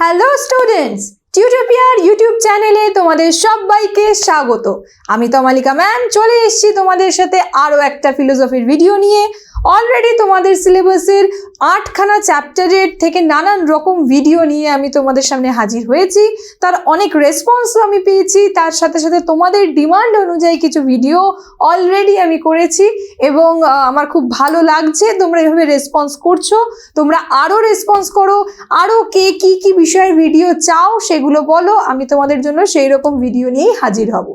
Hello students টিউটোপিয়ার YouTube চ্যানেলে তোমাদের সবাইকে স্বাগত। আমি তমালিকা ম্যাম, চলে এসেছি তোমাদের সাথে আরও একটা ফিলোসফির ভিডিও নিয়ে। অলরেডি তোমাদের সিলেবাসের আটখানা চ্যাপ্টারের থেকে নানান রকম ভিডিও নিয়ে আমি তোমাদের সামনে হাজির হয়েছি। তার অনেক রেসপন্সও আমি পেয়েছি। তার সাথে সাথে তোমাদের ডিমান্ড অনুযায়ী কিছু ভিডিও অলরেডি আমি করেছি এবং আমার খুব ভালো লাগছে। তোমরা এভাবে রেসপন্স করছ। তোমরা আরও রেসপন্স করো। আরও কে কি কি বিষয়ের ভিডিও চাও সেগুলো বলো। আমি তোমাদের জন্য সেই রকম ভিডিও নিয়েই হাজির হব।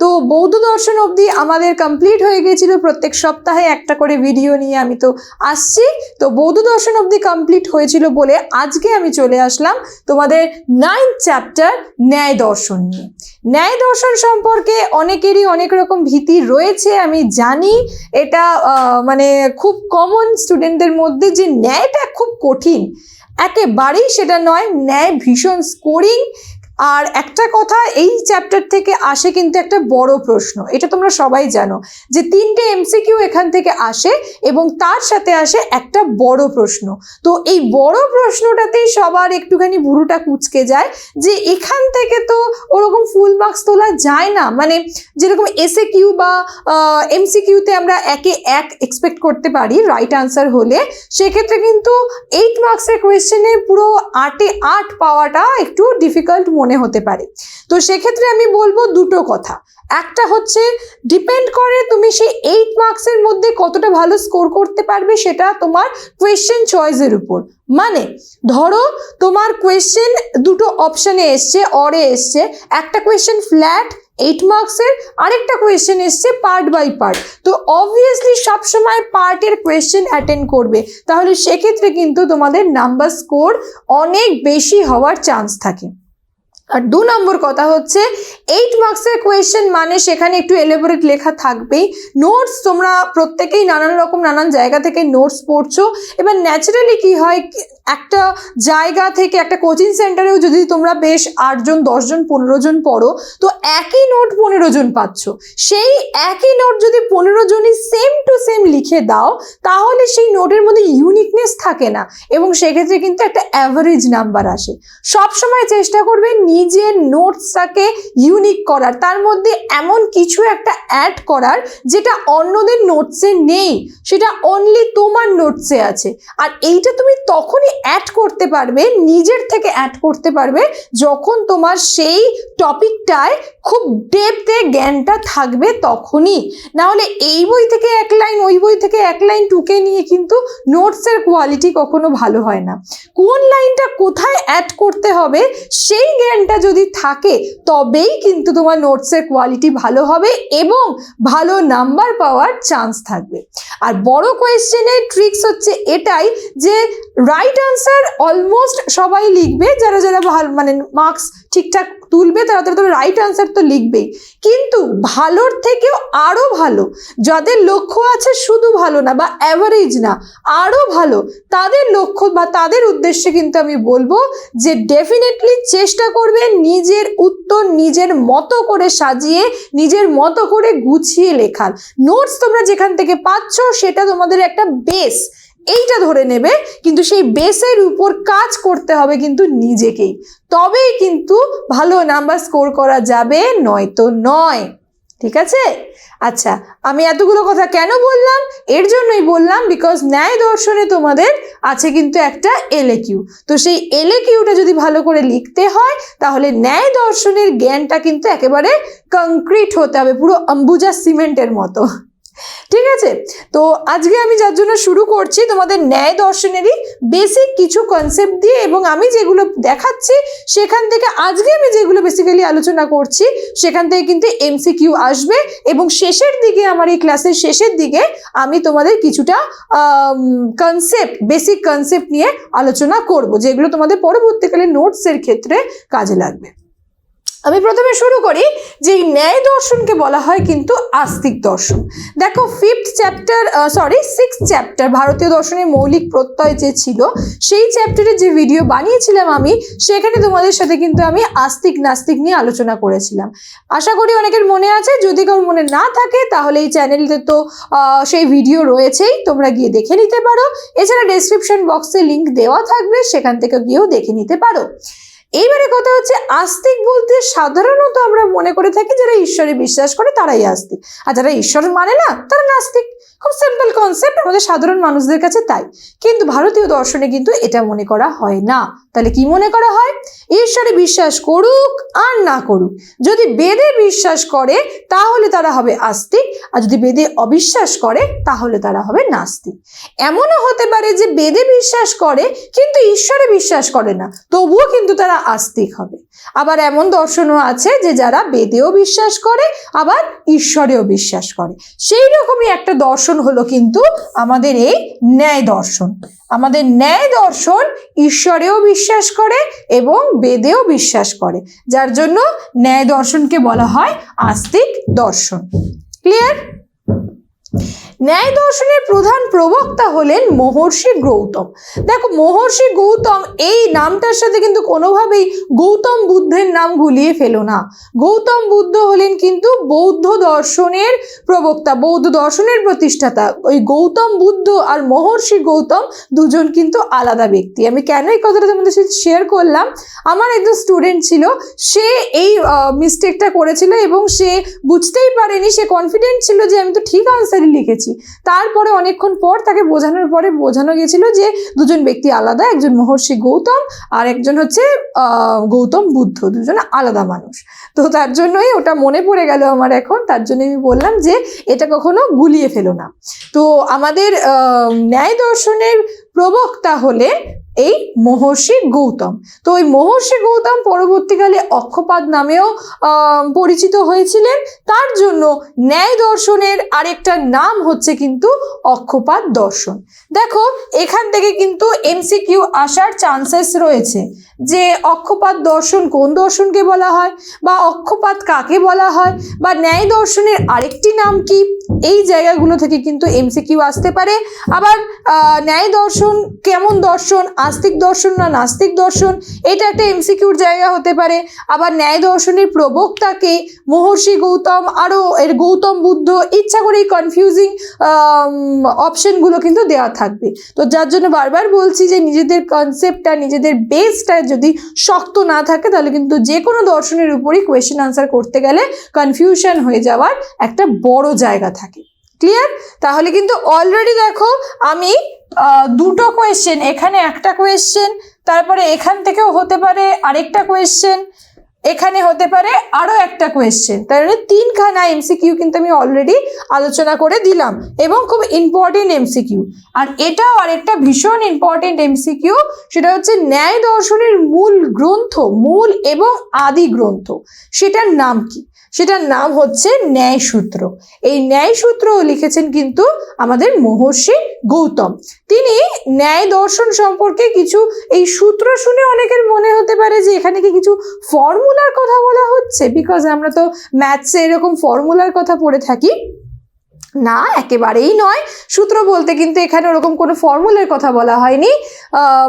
তো বৌদ্ধ দর্শন অবধি আমাদের কমপ্লিট হয়ে গেছিল প্রত্যেক সপ্তাহে একটা করে ভিডিও নিয়ে আমি তো আসছি। তো বৌদ্ধ দর্শন অবধি কমপ্লিট হয়েছিল বলে আজকে আমি চলে আসলাম তোমাদের নাইন্থ চ্যাপ্টার ন্যায় দর্শন নিয়ে। ন্যায় দর্শন সম্পর্কে অনেকেরই অনেক রকম ভীতি রয়েছে, আমি জানি। এটা মানে খুব কমন স্টুডেন্টদের মধ্যে যে ন্যায়টা খুব কঠিন। একেবারেই সেটা নয়, ন্যায় ভীষণ স্কোরিং আর একটা কথা, এই চ্যাপ্টার থেকে আসে কিন্তু একটা বড় প্রশ্ন। এটা তোমরা সবাই জানো যে তিনটে এমসিকিউ এখান থেকে আসে এবং তার সাথে আসে একটা বড় প্রশ্ন। তো এই বড় প্রশ্নটাতেই সবার একটুখানি ভুরুটা কুচকে যায় যে এখান থেকে তো ওরকম ফুল মার্কস তোলা যায় না। মানে যেরকম এসএ কিউ বা এমসিকিউতে আমরা একে এক এক্সপেক্ট করতে পারি রাইট আনসার হলে, সেক্ষেত্রে কিন্তু এইট মার্কসের কোয়েশ্চেনে পুরো আটে আট পাওয়াটা একটু ডিফিকাল্ট মনে হতে পারে। তো সেক্ষেত্রে আমি বলব দুটো কথা। একটা হচ্ছে ডিপেন্ড করে তুমি সেই এইট মার্কসের মধ্যে কতটা ভালো স্কোর করতে পারবে সেটা তোমার কোয়েশ্চেন চয়েসের উপর। মানে ধরো তোমার কোয়েশ্চেন দুটো অপশানে এসছে অরে এসছে। একটা কোয়েশ্চেন ফ্ল্যাট এইট মার্কসের আরেকটা কোয়েশ্চেন এসছে পার্ট বাই পার্ট তো অবভিয়াসলি সবসময় পার্টের কোয়েশ্চেন অ্যাটেন্ড করবে। তাহলে সেক্ষেত্রে কিন্তু তোমাদের নাম্বার স্কোর অনেক বেশি হওয়ার চান্স থাকে। আর দু নম্বর কথা হচ্ছে এইট মার্কসের কোয়েশ্চেন মানে সেখানে একটু এলেবোরেট লেখা থাকবেই। নোটস তোমরা প্রত্যেকেই নানান রকম নানান জায়গা থেকে নোটস পড়ছো। এবার ন্যাচারালি কি হয় একটা জায়গা থেকে একটা কোচিং সেন্টারেও যদি তোমরা বেশ আটজন, দশজন পনেরো জন পড়ো, তো একই নোট পনেরো জন পাচ্ছ। সেই একই নোট যদি পনেরো জনই সেম টু সেম লিখে দাও, তাহলে সেই নোটের মধ্যে ইউনিকনেস থাকে না। এবং সেক্ষেত্রে কিন্তু একটা অ্যাভারেজ নাম্বার আসে। সবসময় চেষ্টা করবে নিজের নোটসটাকে ইউনিক করার, তার মধ্যে এমন কিছু একটা অ্যাড করার যেটা অন্যদের নোটসে নেই, সেটা অনলি তোমার নোটসে আছে। আর এইটা তুমি তখনই অ্যাড করতে পারবে, নিজের থেকে অ্যাড করতে পারবে, যখন তোমার সেই টপিকটায় খুব ডেপতে জ্ঞানটা থাকবে তখনই। না হলে এই বই থেকে এক লাইন ওই বই থেকে এক লাইন টুকে নিয়ে কিন্তু নোটসের কোয়ালিটি কখনো ভালো হয় না। কোন লাইনটা কোথায় অ্যাড করতে হবে, সেই জ্ঞানটা যদি থাকে, তবেই কিন্তু তোমার নোটসের কোয়ালিটি ভালো হবে এবং ভালো নাম্বার পাওয়ার চান্স থাকবে। আর বড় কোয়েশ্চেনের ট্রিক্স হচ্ছে এটাই যে রাইট আনসার অলমোস্ট সবাই লিখবে, যারা যারা ভালো মানে মার্কস ঠিকঠাক তুলবে, তারা তো রাইট আনসার তো লিখবেই। কিন্তু ভালোর থেকেও আরও ভালো, যাদের লক্ষ্য আছে শুধু ভালো না, বা অ্যাভারেজ না আরও ভালো, তাদের লক্ষ্য বা তাদের উদ্দেশ্যে কিন্তু আমি বলব যে ডেফিনেটলি চেষ্টা করবে নিজের উত্তর নিজের মতো করে সাজিয়ে, নিজের মতো করে গুছিয়ে লেখার। নোটস তোমরা যেখান থেকে পাচ্ছ, সেটা তোমাদের একটা বেস এইটা ধরে নেবে, কিন্তু সেই বেসের উপর কাজ করতে হবে কিন্তু নিজেকেই। তবেই কিন্তু ভালো নাম্বার স্কোর করা যাবে, নয়তো নয়। ঠিক আছে? আচ্ছা আমি এতগুলো কথা কেন বললাম? এর জন্যই বললাম বিকজ ন্যায় দর্শনে তোমাদের আছে কিন্তু একটা এলে কিউ তো সেই এলে কিউটা যদি ভালো করে লিখতে হয়, তাহলে ন্যায় দর্শনের জ্ঞানটা কিন্তু একেবারে কংক্রিট হতে হবে, পুরো অম্বুজা সিমেন্টের মতো। ঠিক আছে? তো আজকে আমি যার জন্য শুরু করছি, তোমাদের ন্যায় দর্শনেরই বেসিক কিছু কনসেপ্ট দিয়ে এবং আমি যেগুলো দেখাচ্ছি, সেখান থেকে আজকে আমি যেগুলো বেসিক্যালি আলোচনা করছি, সেখান থেকে কিন্তু এমসিকিউ আসবে এবং শেষের দিকে, আমার এই ক্লাসের শেষের দিকে আমি তোমাদের কিছুটা কনসেপ্ট বেসিক কনসেপ্ট নিয়ে আলোচনা করব, যেগুলো তোমাদের পরবর্তীকালে নোটসের ক্ষেত্রে কাজে লাগবে। আমি প্রথমে শুরু করি যে ন্যায় দর্শনকে বলা হয় কিন্তু আস্তিক দর্শন। দেখো fifth chapter sorry six chapter ভারতীয় দর্শনের মৌলিক প্রত্যয় যে ছিল, সেই চ্যাপ্টারে যে ভিডিও বানিয়েছিলাম আমি, সেখানে তোমাদের সাথে কিন্তু আমি আস্তিক, নাস্তিক নিয়ে আলোচনা করেছিলাম। আশা করি অনেকের মনে আছে, যদি কারোর মনে না থাকে, তাহলে এই চ্যানেলতে তো সেই ভিডিও রয়েছেই, তোমরা গিয়ে দেখে নিতে পারো। এছাড়া ডেসক্রিপশন বক্সে লিংক দেওয়া থাকবে, সেখান থেকে গিয়েও দেখে নিতে পারো। এইবারে কথা হচ্ছে আস্তিক বলতে সাধারণত আমরা মনে করে থাকি যারা ঈশ্বরে বিশ্বাস করে তারাই আস্তিক। আর যারা ঈশ্বর মানে না, তারা নাস্তিক। খুব সিম্পল কনসেপ্ট আমাদের সাধারণ মানুষদের কাছে তাই। কিন্তু ভারতীয় দর্শনে কিন্তু এটা মনে করা হয় না। তাহলে কি মনে করা হয়? ঈশ্বরে বিশ্বাস করুক আর না করুক। যদি বেদে বিশ্বাস করে, তাহলে তারা হবে আস্তিক। আর যদি বেদে অবিশ্বাস করে, তাহলে তারা হবে নাস্তিক। এমনও হতে পারে যে বেদে বিশ্বাস করে, কিন্তু ঈশ্বরে বিশ্বাস করে না। তবুও কিন্তু তারা আস্তিক হবে। আবার এমন দর্শনও আছে যে যারা বেদেও বিশ্বাস করে, আবার ঈশ্বরেও বিশ্বাস করে। সেই রকমই একটা দর্শন হলো কিন্তু আমাদের এই ন্যায় দর্শন। আমাদের ন্যায় দর্শন ঈশ্বরেও বিশ্বাস করে এবং বেদেও বিশ্বাস করে। যার জন্য ন্যায় দর্শনকে বলা হয় আস্তিক দর্শন। ক্লিয়ার ন্যায় দর্শনের প্রধান প্রবক্তা হলেন মহর্ষি গৌতম। দেখো, মহর্ষি গৌতম এই নামটার সাথে কিন্তু কোনোভাবেই গৌতম বুদ্ধের নাম গুলিয়ে ফেলো না। গৌতম বুদ্ধ হলেন কিন্তু বৌদ্ধ দর্শনের প্রবক্তা, বৌদ্ধ দর্শনের প্রতিষ্ঠাতা। ওই গৌতম বুদ্ধ আর মহর্ষি গৌতম দুজন কিন্তু আলাদা ব্যক্তি। আমি কেন এই কথাটা তোমাদের সাথে শেয়ার করলাম? আমার একজন স্টুডেন্ট ছিল, সে এই মিস্টেকটা করেছিল এবং সে বুঝতেই পারেনি, সে কনফিডেন্ট ছিল যে আমি তো ঠিক আনসারই লিখেছি। তারপরে অনেকক্ষণ পর তাকে বোঝানোর পরে বোঝানো গেছিল যে দুজন ব্যক্তি আলাদা, একজন মহর্ষি গৌতম আর একজন হচ্ছে গৌতম বুদ্ধ, দুজন আলাদা মানুষ। তো তার জন্যই ওটা মনে পড়ে গেল আমার এখন, তার জন্য আমি বললাম যে এটা কখনো গুলিয়ে ফেলো না। তো আমাদের ন্যায় দর্শনের প্রবক্তা হলেন এই মহর্ষি গৌতম। তো ওই মহর্ষি গৌতম পরবর্তীকালে অক্ষপাদ নামেও পরিচিত হয়েছিলেন। তার জন্য ন্যায় দর্শনের আরেকটা নাম হচ্ছে কিন্তু অক্ষপাত দর্শন। দেখো, এখান থেকে কিন্তু এমসিকিউ আসার চান্সেস রয়েছে যে অক্ষপাত দর্শন কোন দর্শনকে বলা হয় বা অক্ষপাত কাকে বলা হয় বা ন্যায় দর্শনের আরেকটি নাম কি? এই জায়গাগুলো থেকে কিন্তু এমসিকিউ আসতে পারে। আবার ন্যায় দর্শন কেমন দর্শন? আস্তিক দর্শন না নাস্তিক দর্শন, এটা একটা এমসিকিউর জায়গা হতে পারে। আবার ন্যায় দর্শনের প্রবক্তাকে মহর্ষি গৌতম আরও এর গৌতম বুদ্ধ ইচ্ছা করে এই কনফিউজিং অপশনগুলো কিন্তু দেওয়া থাকবে। তো যার জন্য বারবার বলছি যে নিজেদের কনসেপ্টটা নিজেদের বেসটা যদি শক্ত না থাকে, তাহলে কিন্তু যে কোনো দর্শনের উপরই কোয়েশ্চেন আনসার করতে গেলে কনফিউশন হয়ে যাওয়ার একটা বড় জায়গা থাকে। ক্লিয়ার তাহলে কিন্তু অলরেডি দেখো আমি দুটো কোয়েশ্চেন এখানে একটা কোয়েশ্চেন তারপরে এখান থেকেও হতে পারে আরেকটা কোয়েশ্চেন এখানে হতে পারে আরও একটা কোয়েশ্চেন তার মানে তিনখানা এমসিকিউ কিন্তু আমি অলরেডি আলোচনা করে দিলাম এবং খুব ইম্পর্টেন্ট এমসিকিউ আর এটাও আরেকটা ভীষণ ইম্পর্টেন্ট এমসিকিউ সেটা হচ্ছে ন্যায় দর্শনের মূল গ্রন্থ, মূল এবং আদি গ্রন্থ, সেটার নাম কি? সেটার নাম হচ্ছে ন্যায় সূত্র এই ন্যায় ন্যায়সূত্র লিখেছেন কিন্তু আমাদের মহর্ষি গৌতম। তিনি ন্যায় দর্শন সম্পর্কে কিছু এই সূত্র শুনে অনেকের মনে হতে পারে যে এখানে কি কিছু ফর্মুলার কথা বলা হচ্ছে? বিকজ আমরা তো ম্যাথসে এরকম ফর্মুলার কথা পড়ে থাকি। না, একেবারেই নয়। সূত্র বলতে কিন্তু এখানে ওরকম কোনো ফর্মুলার কথা বলা হয়নি।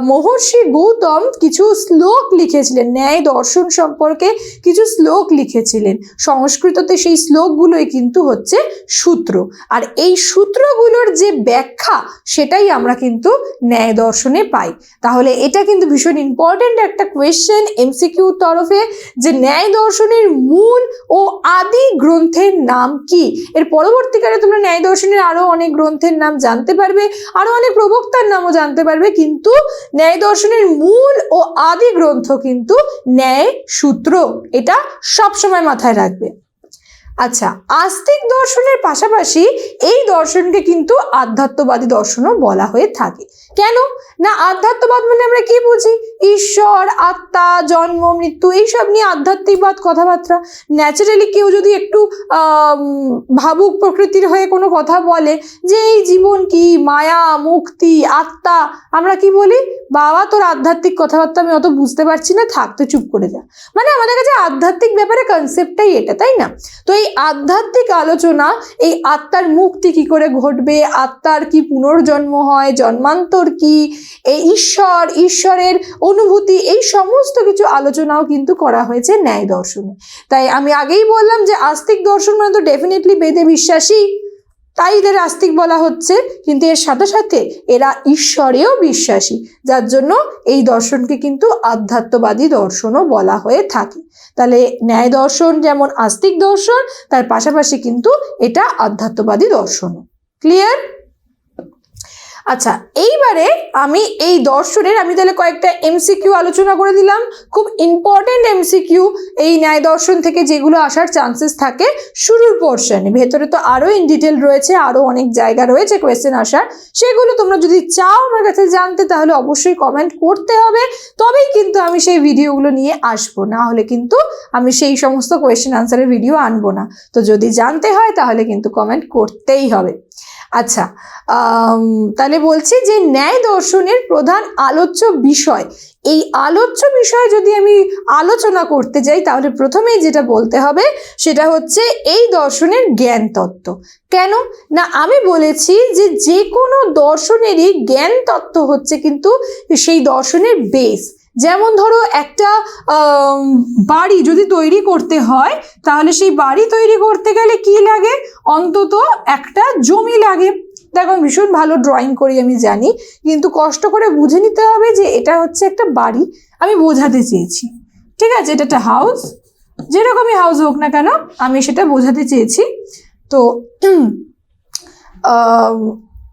মহর্ষি গৌতম কিছু শ্লোক লিখেছিলেন, ন্যায় দর্শন সম্পর্কে কিছু শ্লোক লিখেছিলেন। সংস্কৃততে সেই শ্লোকগুলোই কিন্তু হচ্ছে সূত্র। আর এই সূত্রগুলোর যে ব্যাখ্যা, সেটাই আমরা কিন্তু ন্যায় দর্শনে পাই। তাহলে এটা কিন্তু ভীষণ ইম্পর্ট্যান্ট একটা কোয়েশ্চেন এমসিকিউর তরফে, যে ন্যায় দর্শনের মূল ও আদি গ্রন্থের নাম কি? এর পরবর্তীকালে তোমরা ন্যায় দর্শনের আরও অনেক গ্রন্থের নাম জানতে পারবে, আরও অনেক প্রবক্তার নামও জানতে পারবে, কিন্তু ন্যায় দর্শনের মূল ও আদি গ্রন্থ কিন্তু ন্যায় সূত্র এটা সবসময় মাথায় রাখবে। আচ্ছা আস্তিক দর্শনের পাশাপাশি এই দর্শনকে কিন্তু আধ্যাত্মবাদী দর্শনও বলা হয়ে থাকে। কেন? না, আধ্যাত্মবাদ মানে আমরা কি বুঝি? ঈশ্বর, আত্মা, জন্ম, মৃত্যু, এইসব নিয়ে আধ্যাত্মিকবাদ কথাবার্তা। ন্যাচারালি কেউ যদি একটু ভাবুক প্রকৃতির হয়ে কোনো কথা বলে যে এই জীবন কি? মায়া, মুক্তি, আত্মা, আমরা কি বলি? বাবা, তোর আধ্যাত্মিক কথাবার্তা আমি অত বুঝতে পারছি না, থাক, তুই চুপ করে যা। মানে আমাদের কাছে আধ্যাত্মিক ব্যাপারে কনসেপ্টটাই এটা, তাই না? তো এই আধ্যাত্মিক আলোচনা, এই আত্মার মুক্তি কি করে ঘটবে? আত্মার কি পুনর্জন্ম হয়? জন্মান্তর কি? এই ঈশ্বর, ঈশ্বরের অনুভূতি, এই সমস্ত কিছু আলোচনাও কিন্তু করা হয়েছে ন্যায় দর্শনে। তাই আমি আগেই বললাম যে আস্তিক দর্শন মানে তো ডেফিনেটলি বেদে বিশ্বাসী। তাই এদের আস্তিক বলা হচ্ছে, কিন্তু এর সাথে সাথে এরা ঈশ্বরেও বিশ্বাসী, যার জন্য এই দর্শনকে কিন্তু আধ্যাত্মবাদী দর্শনও বলা হয়ে থাকে। তাহলে ন্যায় দর্শন যেমন আস্তিক দর্শন, তার পাশাপাশি কিন্তু এটা আধ্যাত্মবাদী দর্শনও। ক্লিয়ার আচ্ছা এইবারে আমি এই দর্শনের আমি তাহলে কয়েকটা এমসিকিউ আলোচনা করে দিলাম। খুব ইম্পর্টেন্ট এমসিকিউ এই ন্যায় দর্শন থেকে যেগুলো আসার চান্সেস থাকে শুরুর পোর্শনে ভেতরে তো আরও ইন ডিটেল রয়েছে আরও অনেক জায়গা রয়েছে কোয়েশ্চেন আসার। সেগুলো তোমরা যদি চাও আমার কাছে জানতে, তাহলে অবশ্যই কমেন্ট করতে হবে। তবেই কিন্তু আমি সেই ভিডিওগুলো নিয়ে আসব। না হলে কিন্তু আমি সেই সমস্ত কোয়েশ্চেন আনসারের ভিডিও আনব না। তো যদি জানতে হয়, তাহলে কিন্তু কমেন্ট করতেই হবে। আচ্ছা তাহলে বলছি যে ন্যায় দর্শনের প্রধান আলোচ্য বিষয়। এই আলোচ্য বিষয়ে যদি আমি আলোচনা করতে যাই, তাহলে প্রথমেই যেটা বলতে হবে, সেটা হচ্ছে এই দর্শনের জ্ঞান তত্ত্ব কেন? না, আমি বলেছি যে যে কোনো দর্শনেরই জ্ঞান তত্ত্ব হচ্ছে কিন্তু সেই দর্শনের বেস যেমন ধরো একটা বাড়ি যদি তৈরি করতে হয়, তাহলে সেই বাড়ি তৈরি করতে গেলে কি লাগে? অন্তত একটা জমি লাগে। দেখো, আমি ভীষণ ভালো ড্রয়িং করি, আমি জানি। কিন্তু কষ্ট করে বুঝে নিতে হবে যে এটা হচ্ছে একটা বাড়ি। আমি বোঝাতে চেয়েছি। ঠিক আছে, এটা একটা হাউস যেরকমই হাউস হোক না কেন, আমি সেটা বোঝাতে চেয়েছি। তো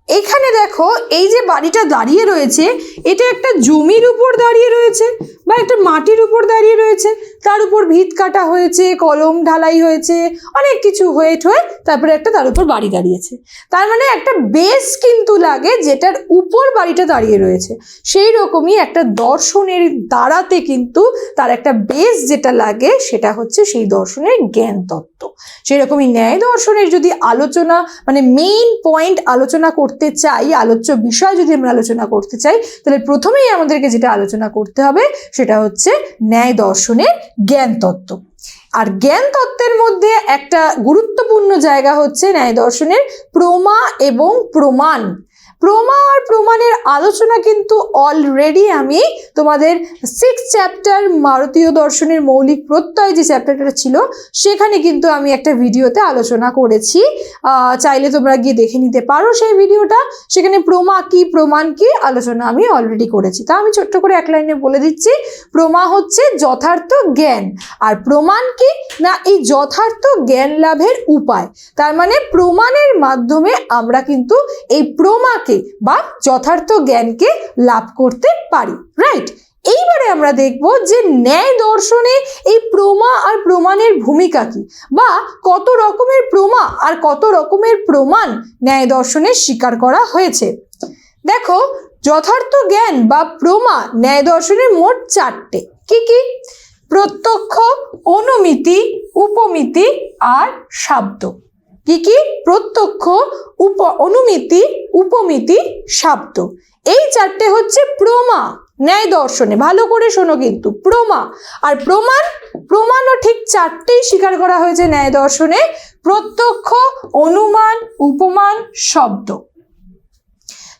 এখানে দেখো, এই যে বাড়িটা দাঁড়িয়ে রয়েছে, এটা একটা জমির উপর দাঁড়িয়ে রয়েছে বা একটা মাটির উপর দাঁড়িয়ে রয়েছে। তার উপর ভিত কাটা হয়েছে, কলম ঢালাই হয়েছে, অনেক কিছু হয়ে ঠয়ে তারপরে একটা তার উপর বাড়ি দাঁড়িয়েছে। তার মানে একটা বেস কিন্তু লাগে যেটার উপর বাড়িটা দাঁড়িয়ে রয়েছে। সেই রকমই একটা দর্শনের দ্বারাতে কিন্তু তার একটা বেস যেটা লাগে সেটা হচ্ছে সেই দর্শনের জ্ঞান তত্ত্ব। সেরকমই ন্যায় দর্শনের যদি আলোচনা মানে মেইন পয়েন্ট আলোচনা করতে চাই, আলোচ্য বিষয় যদি আমরা আলোচনা করতে চাই, তাহলে প্রথমেই আমাদেরকে যেটা আলোচনা করতে হবে সেটা হচ্ছে ন্যায় দর্শনের জ্ঞান তত্ত্ব আর জ্ঞান তত্ত্বের মধ্যে একটা গুরুত্বপূর্ণ জায়গা হচ্ছে ন্যায় দর্শনের প্রমা এবং প্রমাণ। প্রমা আর প্রমাণের আলোচনা কিন্তু অলরেডি আমি তোমাদের সিক্স চ্যাপ্টার ভারতীয় দর্শনের মৌলিক প্রত্যয় যে চ্যাপ্টারটা ছিল, সেখানে কিন্তু আমি একটা ভিডিওতে আলোচনা করেছি। চাইলে তোমরা গিয়ে দেখে নিতে পারো সেই ভিডিওটা। সেখানে প্রমা কি, প্রমাণ কি আলোচনা আমি অলরেডি করেছি। তা আমি ছোট্ট করে এক লাইনে বলে দিচ্ছি। প্রমা হচ্ছে যথার্থ জ্ঞান। আর প্রমাণ কি? না, এই যথার্থ জ্ঞান লাভের উপায়। তার মানে প্রমাণের মাধ্যমে আমরা কিন্তু এই প্রমাকে বা যথার্থ জ্ঞানকে লাভ করতে পারি রাইট এইবারে আমরা দেখব যে ন্যায় দর্শনে এই প্রমা আর প্রমাণের ভূমিকা কি বা কত রকমের প্রমা আর কত রকমের প্রমাণ ন্যায় দর্শনে স্বীকার করা হয়েছে। দেখো, যথার্থ জ্ঞান বা প্রমা ন্যায় দর্শনের মোট চারটে। কি কি? প্রত্যক্ষ, অনুমিতি, উপমিতি আর শাব্দ। কি কি? প্রত্যক্ষ, উপ, অনুমিতি, উপমিতি, শাব্দ। এই চারটে হচ্ছে প্রমা, ন্যায় দর্শনে। ভালো করে শোনো কিন্তু, প্রমা। আর প্রমাণ, প্রমাণও ঠিক চারটেই স্বীকার করা হয়েছে ন্যায় দর্শনে। প্রত্যক্ষ, অনুমান, উপমান, শব্দ।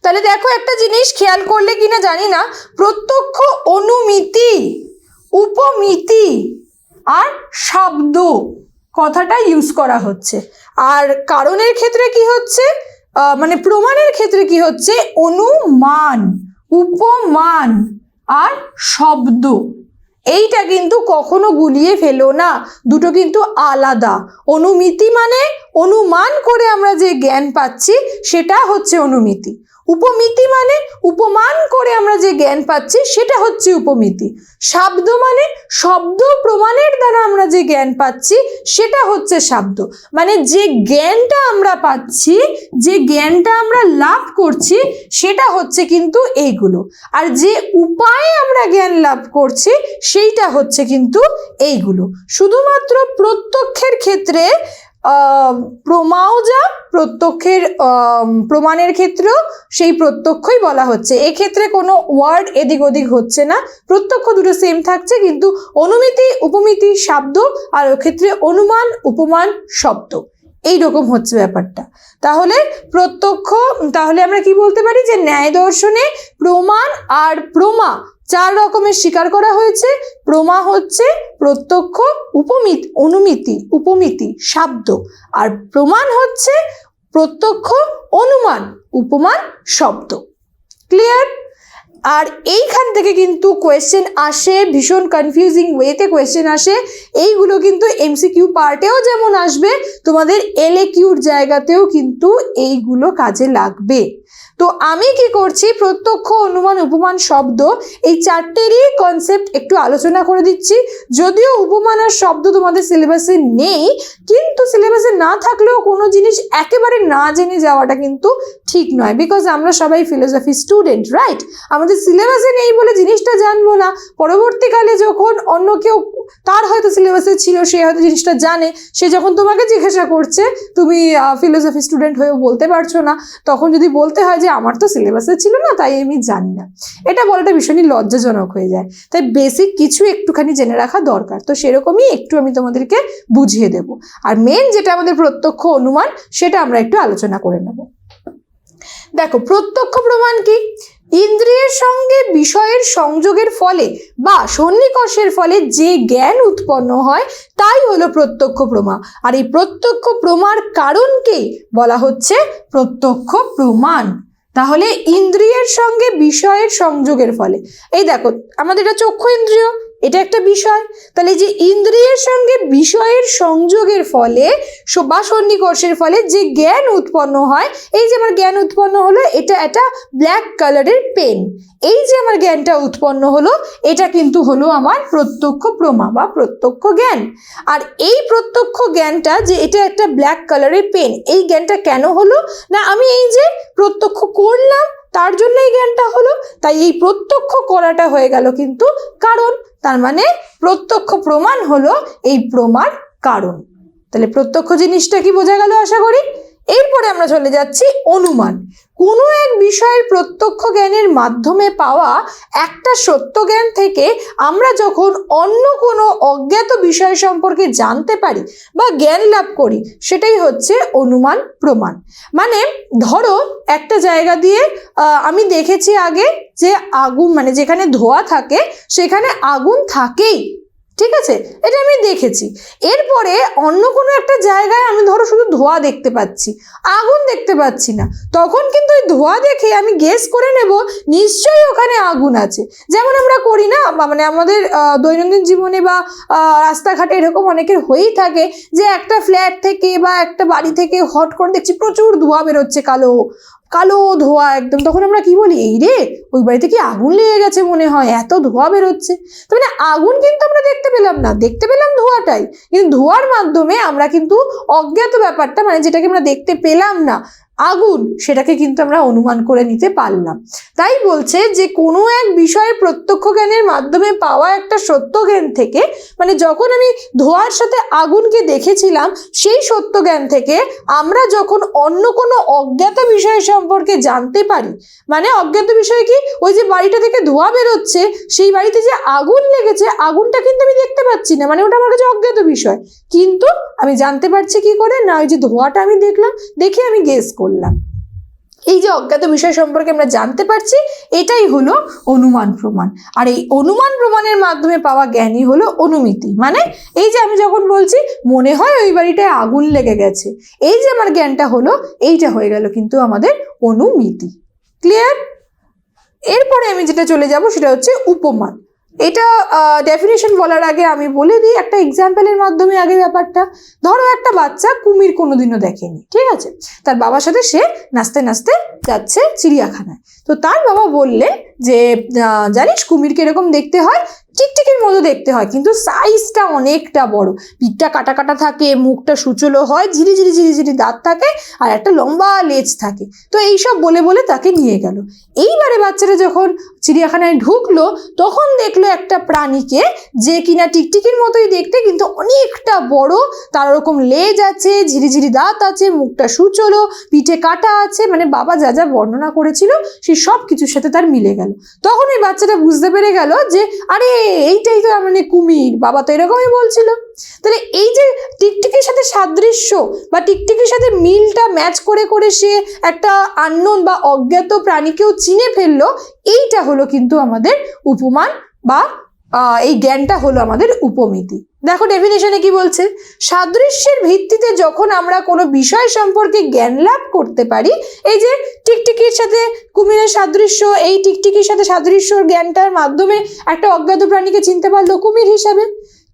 তাহলে দেখো একটা জিনিস খেয়াল করলে কিনা জানি না, প্রত্যক্ষ, অনুমিতি, উপমিতি, আর শব্দ। কথাটা ইউজ করা হচ্ছে। আর কারণের ক্ষেত্রে কি হচ্ছে? মানে প্রমাণের ক্ষেত্রে কি হচ্ছে? অনুমান, উপমান আর শব্দ। এইটা কিন্তু কখনো গুলিয়ে ফেলো না। দুটো কিন্তু আলাদা। অনুমিতি মানে অনুমান করে আমরা যে জ্ঞান পাচ্ছি, সেটা হচ্ছে অনুমিতি। উপমিতি মানে উপমান করে আমরা যে জ্ঞান পাচ্ছি, সেটা হচ্ছে উপমিতি। শাব্দ মানে শব্দ প্রমাণের দ্বারা আমরা যে জ্ঞান পাচ্ছি, সেটা হচ্ছে শাব্দ। মানে যে জ্ঞানটা আমরা পাচ্ছি, যে জ্ঞানটা আমরা লাভ করছি, সেটা হচ্ছে কিন্তু এইগুলো। আর যে উপায়ে আমরা জ্ঞান লাভ করছি, সেইটা হচ্ছে কিন্তু এইগুলো। শুধুমাত্র প্রত্যক্ষের ক্ষেত্রে প্রমাও যা, প্রত্যক্ষের প্রমাণের ক্ষেত্রেও সেই প্রত্যক্ষই বলা হচ্ছে। এক্ষেত্রে কোনো ওয়ার্ড এদিক ওদিক হচ্ছে না। প্রত্যক্ষ দুটো সেম থাকছে, কিন্তু অনুমিতি, উপমিতি, শব্দ, আর ক্ষেত্রে অনুমান, উপমান, শব্দ। এই রকম হচ্ছে ব্যাপারটা। তাহলে প্রত্যক্ষ, তাহলে আমরা কি বলতে পারি? যে ন্যায় দর্শনে প্রমাণ আর প্রমা চার রকমের স্বীকার করা হয়েছে। প্রমা হচ্ছে প্রত্যক্ষ, উপমিত, অনুমিতি, উপমিতি, শব্দ। আর প্রমাণ হচ্ছে প্রত্যক্ষ, অনুমান, উপমান, শব্দ। ক্লিয়ার আর এইখান থেকে কিন্তু কোয়েশ্চেন আসে, ভীষণ কনফিউজিং ওয়েতে কোয়েশ্চেন আসে। এইগুলো কিন্তু এমসিকিউ পার্টেও যেমন আসবে, তোমাদের এলএ কিউর জায়গাতেও কিন্তু এইগুলো কাজে লাগবে। তো আমি কি করছি, প্রত্যক্ষ অনুমান উপমান শব্দ, এই চারটেরই কনসেপ্ট একটু আলোচনা করে দিচ্ছি। যদিও উপমান আর শব্দ তোমাদের সিলেবাসে নেই, কিন্তু সিলেবাসে না থাকলেও কোনো জিনিস একেবারে না জেনে যাওয়াটা কিন্তু ঠিক নয় বিকজ আমরা সবাই ফিলোসফি স্টুডেন্ট রাইট আমাদের সিলেবাসে নেই বলে জিনিসটা জানব না। পরবর্তীকালে যখন অন্য কেউ, তার হয়তো সিলেবাসে ছিল, সে হয়তো জিনিসটা জানে। সে যখন তোমাকে জিজ্ঞাসা করছে, তুমি ফিলোসফি স্টুডেন্ট হয়েও বলতে পারছ না? তখন যদি বলতে হয় যে, আমার তো সিলেবাসে ছিল না, তাই আমি জানি না। এটা বলাটা ভীষণই লজ্জাজনক হয়ে যায়। তাই বেসিক কিছু একটুখানি জেনে রাখা দরকার। তো সেরকমই একটু আমি তোমাদেরকে বুঝিয়ে দেব। আর মেন যেটা আমাদের প্রত্যক্ষ অনুমান, সেটা আমরা একটু আলোচনা করে নেব। দেখো, প্রত্যক্ষ প্রমাণ কি? ইন্দ্রিয়ের সঙ্গে বিষয়ের সংযোগের ফলে বা সন্নিকর্ষের ফলে যে জ্ঞান উৎপন্ন হয়, তাই হলো প্রত্যক্ষ প্রমা আর এই প্রত্যক্ষ প্রমার কারণকে বলা হচ্ছে প্রত্যক্ষ প্রমাণ। তাহলে ইন্দ্রিয়ের সঙ্গে বিষয়ের সংযোগের ফলে। এই দেখো, আমাদের এটা চক্ষু ইন্দ্রিয়। এটা একটা বিষয়। তাহলে যে ইন্দ্রিয়ের সঙ্গে বিষয়ের সংযোগের ফলে বা সন্নিকর্ষের ফলে যে জ্ঞান উৎপন্ন হয়, এই যে আমার জ্ঞান উৎপন্ন হলো, এটা একটা ব্ল্যাক কালারের পেন এই যে আমার জ্ঞানটা উৎপন্ন হলো, এটা কিন্তু হলো আমার প্রত্যক্ষ প্রমা বা প্রত্যক্ষ জ্ঞান। আর এই প্রত্যক্ষ জ্ঞানটা যে এটা একটা ব্ল্যাক কালারের পেন এই জ্ঞানটা কেন হলো? না, আমি এই যে প্রত্যক্ষ করলাম তার জন্য এই জ্ঞানটা হলো, তাই এই প্রত্যক্ষ করাটা হয়ে গেল কিন্তু কারণ। তার মানে প্রত্যক্ষ প্রমাণ হলো এই প্রমাণ কারণ। তাহলে প্রত্যক্ষ জিনিসটা কি বোঝা গেল আশা করি? এরপরে আমরা চলে যাচ্ছি অনুমান। কোনো এক বিষয়ের প্রত্যক্ষ জ্ঞানের মাধ্যমে পাওয়া একটা সত্য জ্ঞান থেকে আমরা যখন অন্য কোনো অজ্ঞাত বিষয় সম্পর্কে জানতে পারি বা জ্ঞান লাভ করি, সেটাই হচ্ছে অনুমান প্রমাণ। মানে ধরো একটা জায়গা দিয়ে আমি দেখেছি আগে যে আগুন মানে যেখানে ধোয়া থাকে, সেখানে আগুন থাকেই। ঠিক আছে? এটা আমি দেখেছি। এরপরে অন্য কোনো একটা জায়গায় আমি ধরো শুধু ধোঁয়া দেখতে পাচ্ছি। আগুন দেখতে পাচ্ছি না। তখন কিন্তু ওই ধোঁয়া দেখে আমি গেস করে নেব নিশ্চয়ই ওখানে আগুন আছে। যেমন আমরা করি না মানে আমাদের দৈনন্দিন জীবনে বা রাস্তাঘাটে এরকম অনেকের হয়েই থাকে যে একটা ফ্ল্যাট থেকে বা একটা বাড়ি থেকে হট করে দেখছি প্রচুর ধোঁয়া বেরোচ্ছে কালো। কালো ধোয়া একদম। তখন আমরা কি বলি, এই রে, ওই বাড়িতে কি আগুন লেগে গেছে মনে হয়? এত ধোয়া বেরোচ্ছে। তো মানে আগুন কিন্তু আমরা দেখতে পেলাম না। দেখতে পেলাম ধোয়াটাই। কিন্তু ধোয়ার মাধ্যমে আমরা কিন্তু অজ্ঞাত ব্যাপারটা মানে যেটাকে আমরা দেখতে পেলাম না আগুন, সেটাকে কিন্তু আমরা অনুমান করে নিতে পারলাম। তাই বলছে যে কোনো এক বিষয়ের প্রত্যক্ষ জ্ঞানের মাধ্যমে পাওয়া একটা সত্য জ্ঞান থেকে মানে যখন আমি ধোঁয়ার সাথে আগুনকে দেখেছিলাম, সেই সত্য জ্ঞান থেকে আমরা যখন অন্য কোনো অজ্ঞাত বিষয় সম্পর্কে জানতে পারি মানে অজ্ঞাত বিষয় কি? ওই যে বাড়িটা থেকে ধোঁয়া বেরোচ্ছে, সেই বাড়িতে যে আগুন লেগেছে, আগুনটা কিন্তু আমি দেখতে পাচ্ছি না মানে ওটা আমার কাছে অজ্ঞাত বিষয়। কিন্তু আমি জানতে পারছি কি করে? না, ওই যে ধোঁয়াটা আমি দেখলাম, দেখে আমি গেস করলাম এই যে অজ্ঞাত বিষয় সম্পর্কে আমরা জানতে পারছি, এটাই হলো অনুমান প্রমাণ। আর এই অনুমান প্রমাণের মাধ্যমে পাওয়া জ্ঞানই হলো অনুমিতি। মানে এই যে আমি যখন বলছি, মনে হয় ওই বাড়িটায় আগুন লেগে গেছে। এই যে আমার জ্ঞানটা হলো, এইটা হয়ে গেল কিন্তু আমাদের অনুমিতি। ক্লিয়ার এরপরে আমি যেটা চলে যাব, সেটা হচ্ছে উপমান। এটা ডেফিনেশন বলার আগে আমি বলে দিই, একটা এক্সাম্পলের মাধ্যমে আগে ব্যাপারটা। ধরো একটা বাচ্চা কুমির কোনোদিনও দেখেনি, ঠিক আছে? তার বাবার সাথে সে নাচতে নাচতে যাচ্ছে চিড়িয়াখানায়। তো তার বাবা বললে যে জানিস কুমিরকে এরকম দেখতে হয় টিকটিকির মতো দেখতে হয়, কিন্তু সাইজটা অনেকটা বড়। পিঠটা কাটা কাটা থাকে, মুখটা সুচলো হয়, ঝিরি ঝিরি ঝিরি ঝিরি দাঁত থাকে আর একটা লম্বা লেজ থাকে। তো এইসব বলে বলে তাকে নিয়ে গেল। এইবারে বাচ্চারা যখন চিড়িয়াখানায় ঢুকলো, তখন দেখল একটা প্রাণীকে যে কিনা টিকটিকির মতোই দেখতে, কিন্তু অনেকটা বড়। তার ওরকম লেজ আছে ঝিরিঝিরি দাঁত আছে, মুখটা সুচলো, পিঠে কাটা আছে মানে বাবা যা যা বর্ণনা করেছিল সেই সব কিছুর সাথে তার মিলে গেল। তখন ওই বাচ্চাটা বুঝতে পেরে গেল যে, আরে এইটাই তো মানে কুমির। বাবা তো এরকমই বলছিল। তাহলে এই যে টিকটিকির সাথে সাদৃশ্য বা টিকটিকির সাথে মিলটা ম্যাচ করে করে সে একটা আননোন বা অজ্ঞাত প্রাণীকেও চিনে ফেলল, এইটা হলো কিন্তু আমাদের উপমান বা এই জ্ঞানটা হলো আমাদের উপমিতি। দেখো ডেফিনেশনে কি বলছে? সাদৃশ্যের ভিত্তিতে যখন আমরা কোনো বিষয় সম্পর্কে জ্ঞান লাভ করতে পারি, এই যে টিকটিকির সাথে কুমিরের সাদৃশ্য, এই টিকটিকির সাথে সাদৃশ্যর জ্ঞানটার মাধ্যমে একটা অজ্ঞাত প্রাণীকে চিনতে পারল কুমির হিসাবে।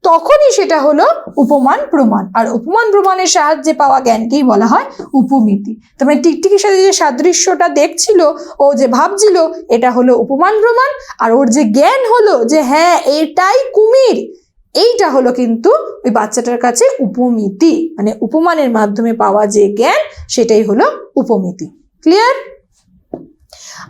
তখনই সেটা হলো উপমান প্রমাণ। আর উপমান প্রমাণের সাহায্যে পাওয়া জ্ঞানকেই বলা হয় উপমিতি। তার মানে টিকটিকির সাথে যে সাদৃশ্যটা দেখছিল, ও যে ভাবছিল, এটা হলো উপমান প্রমাণ, আর ওর যে জ্ঞান হলো যে হ্যাঁ এটাই কুমির, এইটা হলো কিন্তু ওই বাচ্চাটার কাছে উপমিতি। মানে উপমানের মাধ্যমে পাওয়া যে জ্ঞান, সেটাই হলো উপমিতি। ক্লিয়ার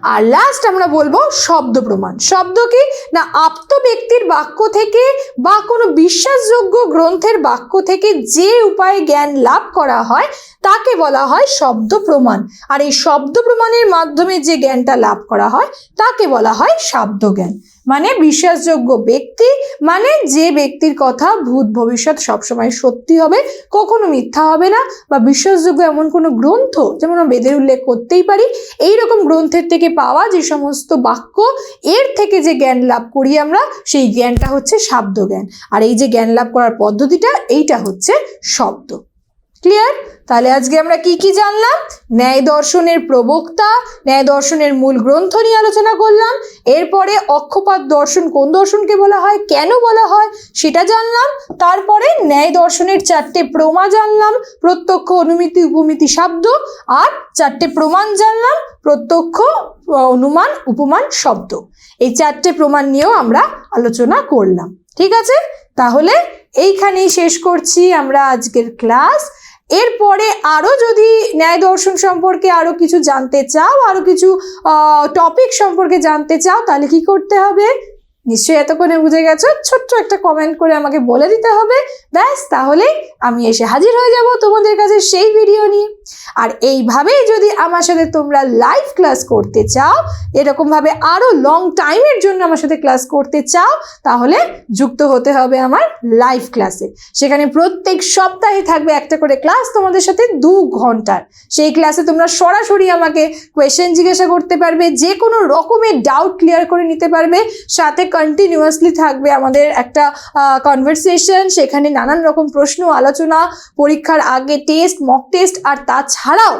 আর লাস্ট আমরা বলব শব্দ প্রমাণ। শব্দ কি? না, আপ্ত ব্যক্তির বাক্য থেকে বা কোনো বিশ্বাসযোগ্য গ্রন্থের বাক্য থেকে যে উপায়ে জ্ঞান লাভ করা হয়, তাকে বলা হয় শব্দ প্রমাণ। আর এই শব্দ প্রমাণের মাধ্যমে যে জ্ঞানটা লাভ করা হয়, তাকে বলা হয় শাব্দ জ্ঞান। মানে বিশ্বাসযোগ্য ব্যক্তি মানে যে ব্যক্তির কথা ভূত ভবিষ্যৎ সবসময় সত্যি হবে, কখনো মিথ্যা হবে না বা বিশ্বাসযোগ্য এমন কোনো গ্রন্থ যেমন আমরা বেদের উল্লেখ করতেই পারি এই রকম গ্রন্থের থেকে পাওয়া যে সমস্ত বাক্য, এর থেকে যে জ্ঞান লাভ করি আমরা, সেই জ্ঞানটা হচ্ছে শাব্দ জ্ঞান আর এই যে জ্ঞান লাভ করার পদ্ধতিটা, এইটা হচ্ছে শব্দ। ক্লিয়ার তাহলে আজকে আমরা কি কি জানলাম? ন্যায় দর্শনের প্রবক্তা, ন্যায় দর্শনের মূল গ্রন্থ নিয়ে আলোচনা করলাম। এরপরে অক্ষপাত দর্শন কোন দর্শনকে বলা হয়, কেন বলা হয়, সেটা জানলাম। তারপরে ন্যায় দর্শনের চারটে প্রমা জানলাম, প্রত্যক্ষ, অনুমিতি, উপমিতি, শব্দ, আর চারটে প্রমাণ জানলাম, প্রত্যক্ষ, অনুমান, উপমান, শব্দ। এই চারটে প্রমাণ নিয়েও আমরা আলোচনা করলাম। ঠিক আছে? তাহলে এইখানেই শেষ করছি আমরা আজকের ক্লাস। এরপরে আরও যদি ন্যায় দর্শন সম্পর্কে আরও কিছু জানতে চাও আরও কিছু টপিক সম্পর্কে জানতে চাও, তাহলে কি করতে হবে? নিশ্চয়ই এতক্ষণে বুঝে গেছো, ছোট্ট একটা কমেন্ট করে আমাকে বলে দিতে হবে। ব্যাস তাহলে আমি এসে হাজির হয়ে যাব তোমাদের কাছে সেই ভিডিও নিয়ে। আর এইভাবেই যদি আমার সাথে তোমরা লাইভ ক্লাস করতে চাও, এরকমভাবে আরও লং টাইমের জন্য আমার সাথে ক্লাস করতে চাও, তাহলে যুক্ত হতে হবে আমার লাইভ ক্লাসে সেখানে প্রত্যেক সপ্তাহে থাকবে একটা করে ক্লাস তোমাদের সাথে দু ঘণ্টার। সেই ক্লাসে তোমরা সরাসরি আমাকে কোয়েশ্চেন জিজ্ঞাসা করতে পারবে যে কোনো রকমের ডাউট ক্লিয়ার করে নিতে পারবে। সাথে কন্টিনিউয়াসলি থাকবে আমাদের একটা কনভারসেশন সেখানে নানান রকম প্রশ্ন, আলোচনা, পরীক্ষার আগে টেস্ট মক টেস্ট আর তাছাড়াও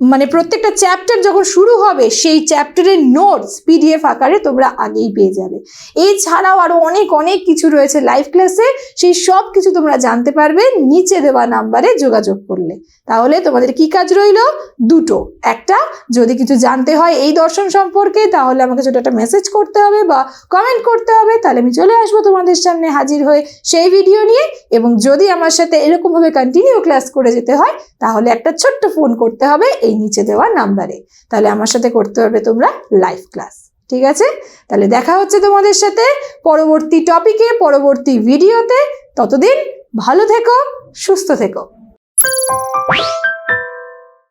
মানে প্রত্যেকটা চ্যাপ্টার যখন শুরু হবে, সেই চ্যাপ্টারের নোটস পিডিএফ আকারে তোমরা আগেই পেয়ে যাবে। এছাড়াও আরও অনেক অনেক কিছু রয়েছে লাইভ ক্লাসে সেই সব কিছু তোমরা জানতে পারবে নিচে দেওয়া নাম্বারে যোগাযোগ করলে। তাহলে তোমাদের কি কাজ রইল? দুটো। একটা, যদি কিছু জানতে হয় এই দর্শন সম্পর্কে, তাহলে আমাকে ছোট একটা মেসেজ করতে হবে বা কমেন্ট করতে হবে। তাহলে আমি চলে আসব তোমাদের সামনে হাজির হয়ে সেই ভিডিও নিয়ে। এবং যদি আমার সাথে এরকমভাবে কন্টিনিউ ক্লাস করে যেতে হয়, তাহলে একটা ছোট্ট ফোন করতে হবে। এই নিচে দেওয়া নাম্বারে। তাহলে আমার সাথে করতে পারবে তোমরা লাইভ ক্লাস ঠিক আছে? তাহলে দেখা হচ্ছে তোমাদের সাথে পরবর্তী টপিকে পরবর্তী ভিডিওতে ততদিন ভালো থেকো, সুস্থ থেকো।